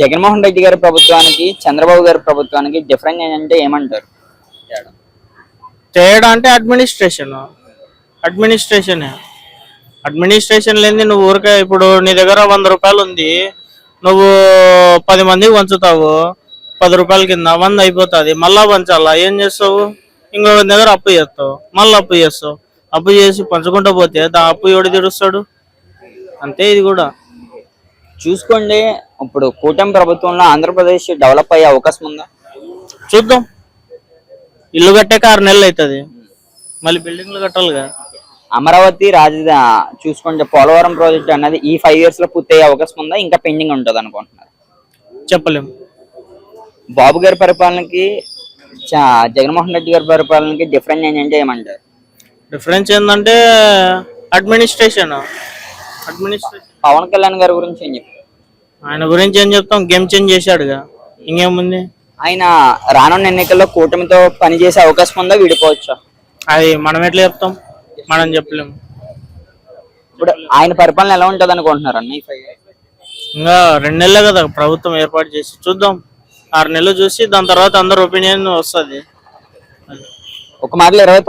జగన్మోహన్ రెడ్డి గారి ప్రభుత్వానికి చంద్రబాబు గారి ప్రభుత్వానికి డిఫరెన్స్ ఏంటంటే ఏమంటారు? తేడా అంటే అడ్మినిస్ట్రేషన్ అడ్మినిస్ట్రేషన్ అడ్మినిస్ట్రేషన్ లేని నువ్వు ఊరికే ఇప్పుడు నీ దగ్గర వంద రూపాయలు ఉంది. నువ్వు పది మందికి పంచుతావు పది రూపాయల కింద వంద అయిపోతుంది. మళ్ళా పంచాలా ఏం చేస్తావు? ఇంకొక దగ్గర అప్పు చేస్తావు. మళ్ళీ అప్పు చేస్తావు. అప్పు చేసి పంచుకుంటూ పోతే దా అప్పు ఎవడు తీరుస్తాడు? అంతే ఇది కూడా. చూసుకోండి. ఇప్పుడు కూటమి ప్రభుత్వంలో ఆంధ్రప్రదేశ్ డెవలప్ అయ్యే అవకాశం ఉందా? చూద్దాం. ఇల్లు కట్టాక ఆరు నెలలు అవుతుంది. మళ్ళీ బిల్డింగ్లు కట్టాలిగా అమరావతి రాజధాని చూసుకుంటే పోలవరం ప్రాజెక్ట్ అన్నది ఈ ఫైవ్ ఇయర్స్లో పూర్తయ్యే అవకాశం ఉందా? ఇంకా పెండింగ్ ఉంటుంది అనుకుంటున్నారు. చెప్పలేం. బాబు గారి పరిపాలనకి జగన్మోహన్ రెడ్డి గారి పరిపాలనకి డిఫరెన్స్ ఏంటంటే ఏమంటారు డిఫరెన్స్ ఏంటంటే అడ్మినిస్ట్రేషన్ అడ్మినిస్ట్రేషన్ పవన్ కళ్యాణ్ గారి గురించి ఏం చెప్తారు? ఆయన గురించి ఏం చెప్తాం? గేమ్ చేంజ్ చేశాడుగా. ఇంకేముంది? ఆయన రానున్న ఎన్నికల్లో కూటమితో పనిచేసే అవకాశం ఉందా? విడిపోవచ్చా? అది మనం ఎట్లా చెప్తాం? మనం చెప్పలేము. ఇప్పుడు ఆయన పరిపాలన ఎలా ఉంటది అనుకుంటున్నారు అన్న ఈ five years? ఇంకా రెండు నెలలే కదా ప్రభుత్వం ఏర్పాటు చేసి చూద్దాం. ఆరు నెలలు చూసి దాని తర్వాత అందరు ఒపీనియన్ వస్తుంది. ఒక మాటలో ఇరవై తొమ్మిది